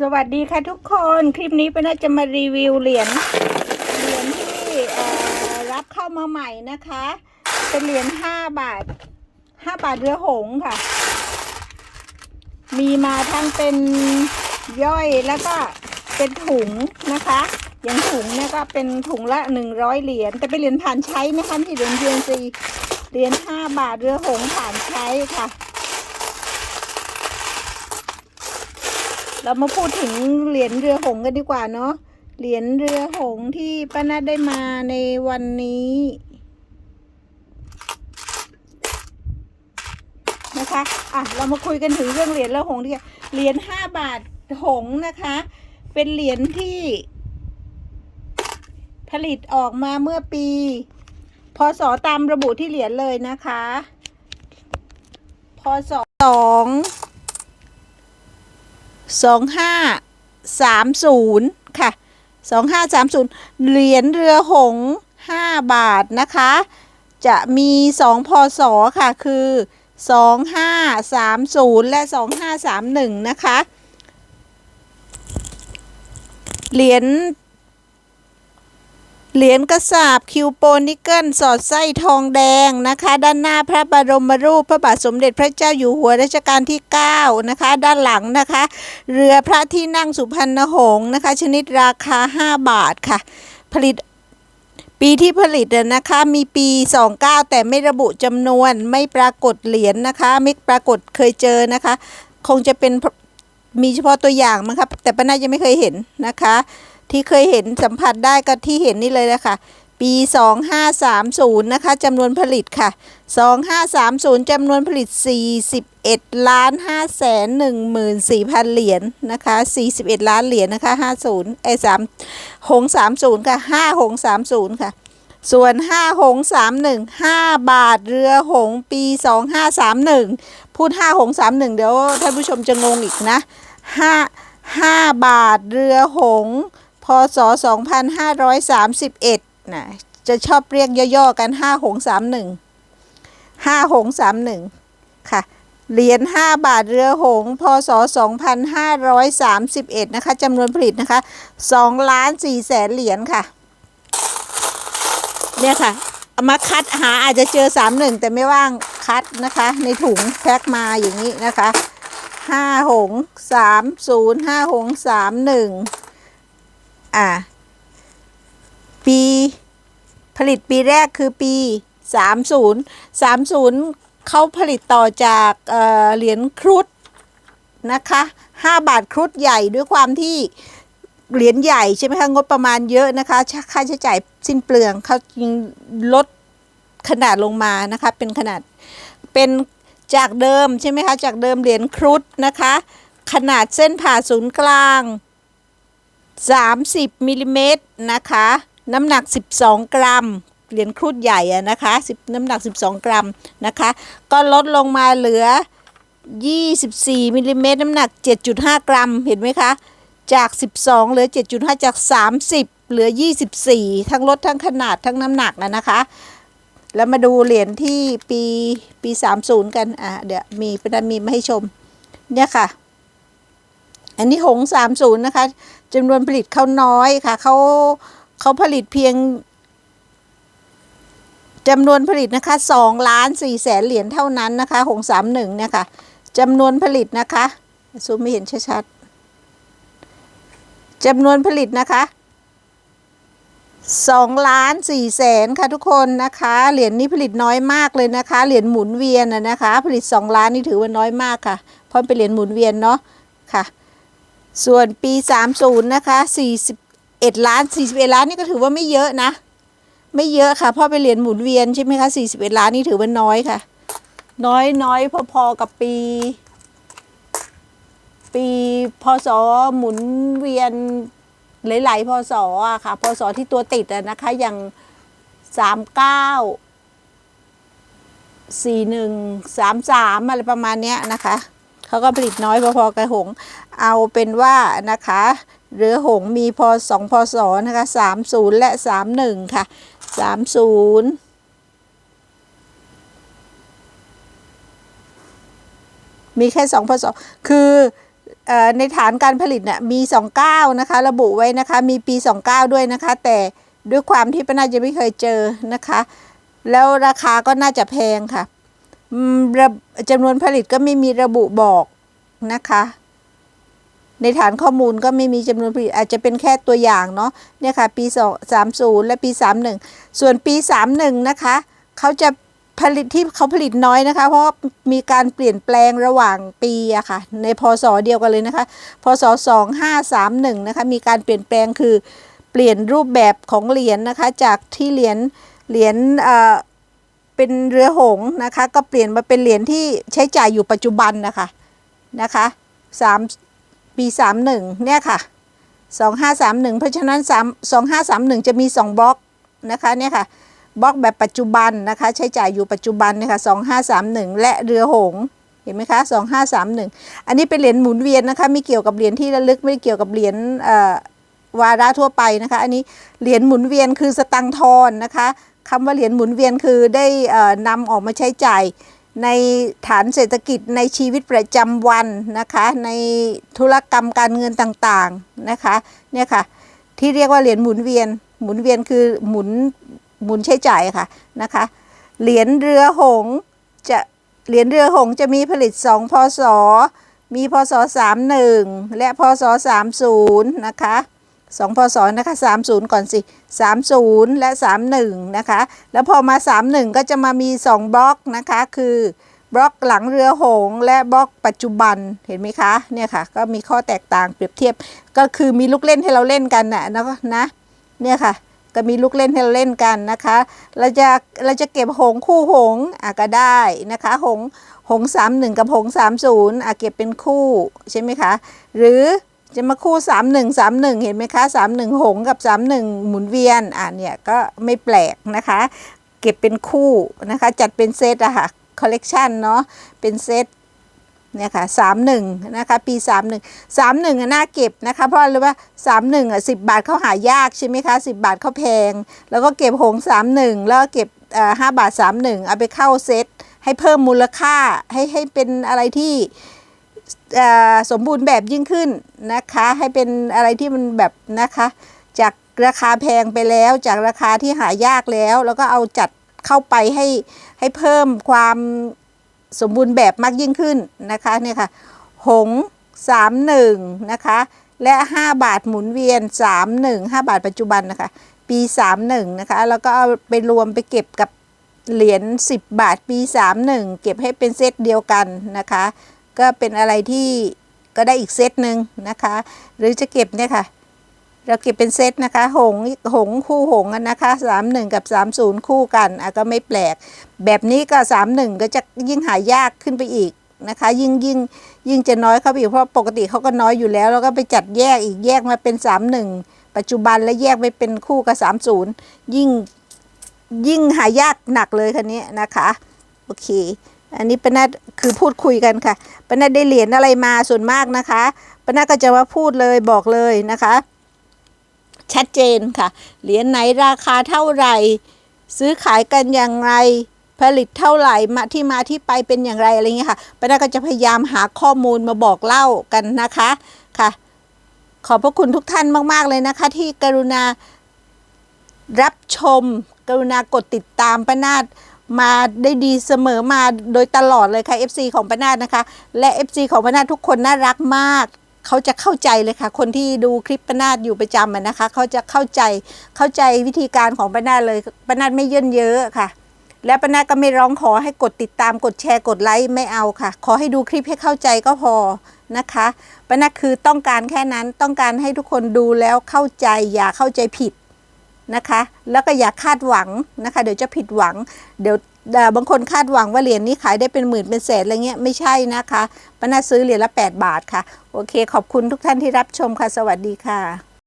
สวัสดีค่ะทุกคนคลิปนี้ป็นน่าจะมารีวิวเหรียญเหรียญที่รับเข้ามาใหม่นะคะ เป็นเหรียญห้าบาทห้าบาทเรือหงค่ะ มีมาทั้งเป็นย่อยแล้วก็เป็นถุงนะคะ อย่างถุงเนี่ยก็เป็นถุงละหนึ่งร้อยเหรียญแต่เป็นเหรียญผ่านใช้นะคะไม่เหรียญ UNC เหรียญห้าบาทเรือหงผ่านใช้ค่ะ เรามาพูดถึงเหรียญเรือหงกันดีกว่าเนาะ เหรียญเรือหงที่ป้านัดได้มาในวันนี้นะคะ อะ เรามาคุยกันถึงเรื่องเหรียญเรือหงดีกว่าเหรียญห้าบาทหงนะคะ เป็นเหรียญที่ ผลิตออกมาเมื่อปีพศตามระบุที่เหรียญเลยนะคะ พศสอง สองห้าสามศูนย์ค่ะสองห้าสามศูนย์เหรียญเรือหงส์ห้าบาทนะคะ จะมีสองพศ ค่ะ คือสองห้าสามศูนย์และสองห้าสามหนึ่งนะคะ เหรียญ เหรียญกระสาบคิวโปนิเกิลสอดไส้ทองแดงนะคะ ด้านหน้าพระบรมรูปพระบาทสมเด็จพระเจ้าอยู่หัวรัชกาลที่ 9 นะคะ ด้านหลังนะคะ เรือพระที่นั่งสุพรรณหงษ์นะคะ ชนิดราคา 5 บาทค่ะ ผลิตปีที่ผลิตนะคะมีปี 29 แต่ไม่ระบุจำนวนไม่ปรากฏเหรียญนะคะ ไม่ปรากฏเคยเจอนะคะ คงจะเป็นมีเฉพาะตัวอย่างมั้งครับแต่ป้าน่าจะไม่เคยเห็นนะคะ ที่เคยเห็นสัมผัสได้ก็ที่เห็นนี่เลยนะคะปี 2530 นะคะจำนวนผลิตค่ะ 2530จำนวนผลิต 41ล้าน5แสน14,000 เหรียญนะคะ 41 ล้านเหรียญนะคะ 50ไอ้3หง30 ค่ะ 5 หง 30 ค่ะ ส่วน 5 หง 31 5 บาทเรือหงปี 2531 พูด 5 หง 31 เดี๋ยวท่านผู้ชมจะงงอีกนะ 5 5 บาทเรือหง พศ 2531นะจะชอบเรียกย่อๆกัน 5 หง 31 5 หง 31 ค่ะ เหรียญ 5 บาทเรือหง พศ 2531 นะคะจำนวนผลิตนะคะ2ล้าน4แสนเหรียญค่ะ เนี่ยค่ะเอามาคัดหาอาจจะเจอ 31 แต่ไม่ว่างคัดนะคะ ในถุงแพ็คมาอย่างนี้นะคะ 5 หง 30 5 หง 31 อ่าปี ผลิตปีแรกคือปี 30 30เขาผลิตต่อจากเเหรียญครุฑนะคะ5บาทครุฑใหญ่ด้วยความที่เหรียญใหญ่ใช่ไหมคะงบประมาณเยอะนะคะค่าใช้จ่ายสิ้นเปลืองเขายิงลดขนาดลงมานะคะเป็นขนาดเป็นจากเดิมใช่ไหมคะจากเดิมเหรียญครุฑนะคะ ขนาดเส้นผ่าศูนย์กลาง 30มิลลิเมตรนะคะ น้ำหนัก 12 กรัม เหรียญครุฑใหญ่อะนะคะ10น้ำหนัก 12 กรัมนะคะ ก็ลดลงมาเหลือ 24มิลลิเมตรน้ำหนัก 7.5 กรัม เห็นไหมคะ จาก 12 เหลือ 7.5 จาก 30 เหลือ 24 ทั้งลดทั้งขนาดทั้งน้ำหนักอะนะคะ แล้วมาดูเหรียญที่ปีปี 30 กัน อะ เดี๋ยวมีเป็นมีมาให้ชม เนี่ยค่ะ อันนี้หงสามศูนย์นะคะ จำนวนผลิตเขาน้อยค่ะเขาเขาผลิตเพียงจำนวนผลิตนะคะสองล้านสี่แสนเหรียญเท่านั้นนะคะหงสามหนึ่งเนี่ยค่ะจำนวนผลิตนะคะซูมไม่เห็นชัดๆจำนวนผลิตนะคะสองล้านสี่แสนค่ะทุกคนนะคะ เหรียญนี้ผลิตน้อยมากเลยนะคะ เหรียญหมุนเวียนนะนะคะ ผลิตสองล้านนี่ถือว่าน้อยมากค่ะ เพราะเป็นเหรียญหมุนเวียนเนาะค่ะ ส่วนปี 30 นะคะ 41 ล้าน 41 ล้านนี่ก็ถือว่าไม่เยอะนะ ไม่เยอะค่ะพราะเป็นเหรียญหมุนเวียนใช่ไหมคะ 41 ล้านนี่ถือว่าน้อยค่ะ น้อยน้อยพอๆกับปี ปีพศหมุนเวียนหลายๆพศอะค่ะ พศที่ตัวติดอะนะคะ อย่าง 39 41 33 อะไรประมาณเนี้ยนะคะ เขาก็ผลิตน้อยพอๆกับหง เอาเป็นว่านะคะเรือหงมีพอสองพศนะคะสามศูนย์และสามหนึ่งค่ะสามศูนย์มีแค่สองพศคืออในฐานการผลิตเนี่ยมี 29 นะคะ ระบุไว้นะคะ มีปี 29 ด้วยนะคะ แต่ด้วยความที่ป้านาจะไม่เคยเจอนะคะ แล้วราคาก็น่าจะแพงค่ะ จำนวนผลิตก็ไม่มีระบุบอกนะคะ ในฐานข้อมูลก็ไม่มีจำนวนผลิตอาจจะเป็นแค่ตัวอย่างเนาะเนี่ยค่ะ ปี2 30 และปี 31 ส่วนปี 31 นะคะเขาจะผลิตที่เขาผลิตน้อยนะคะ เพราะมีการเปลี่ยนแปลงระหว่างปีอะค่ะ ในพศเดียวกันเลยนะคะ พศ 2531 นะคะ มีการเปลี่ยนแปลงคือเปลี่ยนรูปแบบของเหรียญนะคะ จากที่เหรียญเหรียญ เป็นเรือหงนะคะ ก็เปลี่ยนมาเป็นเหรียญที่ใช้จ่ายอยู่ปัจจุบันนะคะนะคะสามปีสามหนึ่งเนี่ยค่ะสองห้าสามหนึ่งเพราะฉะนั้นสามสองห้าสามหนึ่งจะมีสองบล็อกนะคะเนี่ยค่ะบล็อกแบบปัจจุบันนะคะ ใช้จ่ายอยู่ปัจจุบันเนี่ยค่ะสองห้าสามหนึ่งและเรือหงเห็นไหมคะสองห้าสามหนึ่งอันนี้เป็นเหรียญหมุนเวียนนะคะไม่เกี่ยวกับเหรียญที่ระลึกไม่เกี่ยวกับเหรียญเอ่อวาระทั่วไปนะคะ อันนี้เหรียญหมุนเวียนคือสตังทอนนะคะ คำว่าเหรียญหมุนเวียนคือได้เอ่อนำออกมาใช้จ่ายในฐานเศรษฐกิจในชีวิตประจำวันนะคะ ในธุรกรรมการเงินต่างๆนะคะเนี่ยค่ะที่เรียกว่าเหรียญหมุนเวียน หมุนเวียนคือหมุนหมุนใช้จ่ายค่ะนะคะเหรียญเรือหงจะเหรียญเรือหงจะมีผลิต 2 พศ มีพศ 31 และพศ 30 นะคะ 2พศนะคะ30 ก่อนสิ 30 และ 31 นะคะ แล้วพอมา 31 ก็จะมามี 2 บล็อกนะคะ คือบล็อกหลังเรือหงและบล็อกปัจจุบันเห็นไหมคะเนี่ยค่ะก็มีข้อแตกต่างเปรียบเทียบก็คือมีลูกเล่นให้เราเล่นกันนะนะนะเนี่ยค่ะก็มีลูกเล่นให้เราเล่นกันนะคะ เราจะเราจะเก็บหงคู่หงอะก็ได้นะคะหงหงสามหนึ่งกับหงสามศูนย์อะเก็บเป็นคู่ใช่ไหมคะหรือ จะมาคู่สามหนึ่งสามหนึ่งเห็นไหมคะสามหนึ่งหงกับสามหนึ่งหมุนเวียนอะเนี่ยก็ไม่แปลกนะคะ เก็บเป็นคู่นะคะ จัดเป็นเซตอะค่ะคอลเลกชันเนาะเป็นเซตเนี่ยค่ะสามหนึ่งนะคะปีสามหนึ่งสามหนึ่งน่าเก็บนะคะเพราะอะไรว่าสามหนึ่งอะสิบบาทเขาหายากใช่ไหมคะสิบบาทเขาแพง แล้วก็เก็บหงสามหนึ่งแล้วกเก็บห้าบาทสามหนึ่งเอาไปเข้าเซตให้เพิ่มมูลค่าให้ให้เป็นอะไรที่ สมบูรณ์แบบยิ่งขึ้นนะคะ ให้เป็นอะไรที่มันแบบนะคะ จากราคาแพงไปแล้ว จากราคาที่หายากแล้ว แล้วก็เอาจัดเข้าไปให้ให้เพิ่มความสมบูรณ์แบบมากยิ่งขึ้นนะคะเนี่ยค่ะ หงสามหนึ่งนะคะ และ 5 บาทหมุนเวียน 3 1 5 บาทปัจจุบันนะคะ ปี 31 นะคะ แล้วก็เอาไปรวมไปเก็บกับเหรียญ10 บาทปี 31 เก็บให้เป็นเซตเดียวกันนะคะ ก็เป็นอะไรที่ก็ได้อีกเซตหนึ่งนะคะ หรือจะเก็บเนี่ยค่ะ เราเก็บเป็นเซตนะคะ หงหงคู่หงอะนนะคะสามหนึ่งกับสามศูนย์คู่กันอะก็ไม่แปลก แบบนี้ก็สามหนึ่งก็จะยิ่งหายากขึ้นไปอีกนะคะ ยิ่งยิ่งยิ่งจะน้อยเข้าไปอีกเพราะปกติเขาก็น้อยอยู่แล้ว แล้วก็ไปจัดแยกอีกแยกมาเป็นสามหนึ่งปัจจุบันแล้วแยกไปเป็นคู่กับสามศูนย์ยิ่งยิ่งหายากหนักเลยคันนี้นะคะ โอเค อันนี้ปนัดคือพูดคุยกันค่ะปนัดได้เหรียญอะไรมาส่วนมากนะคะปนัดก็จะมาพูดเลยบอกเลยนะคะ ชัดเจนค่ะ เหรียญไหนราคาเท่าไหร่ ซื้อขายกันอย่างไรผลิตเท่าไหร่มาที่มาที่ไปเป็นอย่างไรอะไรเงี้ยค่ะป้านาก็จะพยายามหาข้อมูลมาบอกเล่ากันนะคะค่ะ ขอบพระคุณทุกท่านมาก ๆ เลยนะคะ ที่กรุณารับชม กรุณากดติดตามป้านาด มาได้ดีเสมอมาโดยตลอดเลยค่ะ FC ของป้านาดนะคะ และ FC ของป้านาดทุกคนน่ารักมากเขาจะเข้าใจเลยค่ะ คนที่ดูคลิปป้านาดอยู่ประจำนะคะ เขาจะเข้าใจเข้าใจวิธีการของป้านาดเลยป้านาดไม่เยินเยอะค่ะ และป้านาดก็ไม่ร้องขอให้กดติดตามกดแชร์กดไลค์ไม่เอาค่ะ ขอให้ดูคลิปให้เข้าใจก็พอนะคะป้านาดคือต้องการแค่นั้นต้องการให้ทุกคนดูแล้วเข้าใจอย่าเข้าใจผิด นะคะ แล้วก็อย่าคาดหวังนะคะ เดี๋ยวจะผิดหวัง เดี๋ยวบางคนคาดหวังว่าเหรียญนี้ขายได้เป็นหมื่นเป็นแสนอะไรเงี้ยไม่ใช่นะคะป้านาซื้อเหรียญละ 8 บาทค่ะ โอเค ขอบคุณทุกท่านที่รับชมค่ะ สวัสดีค่ะ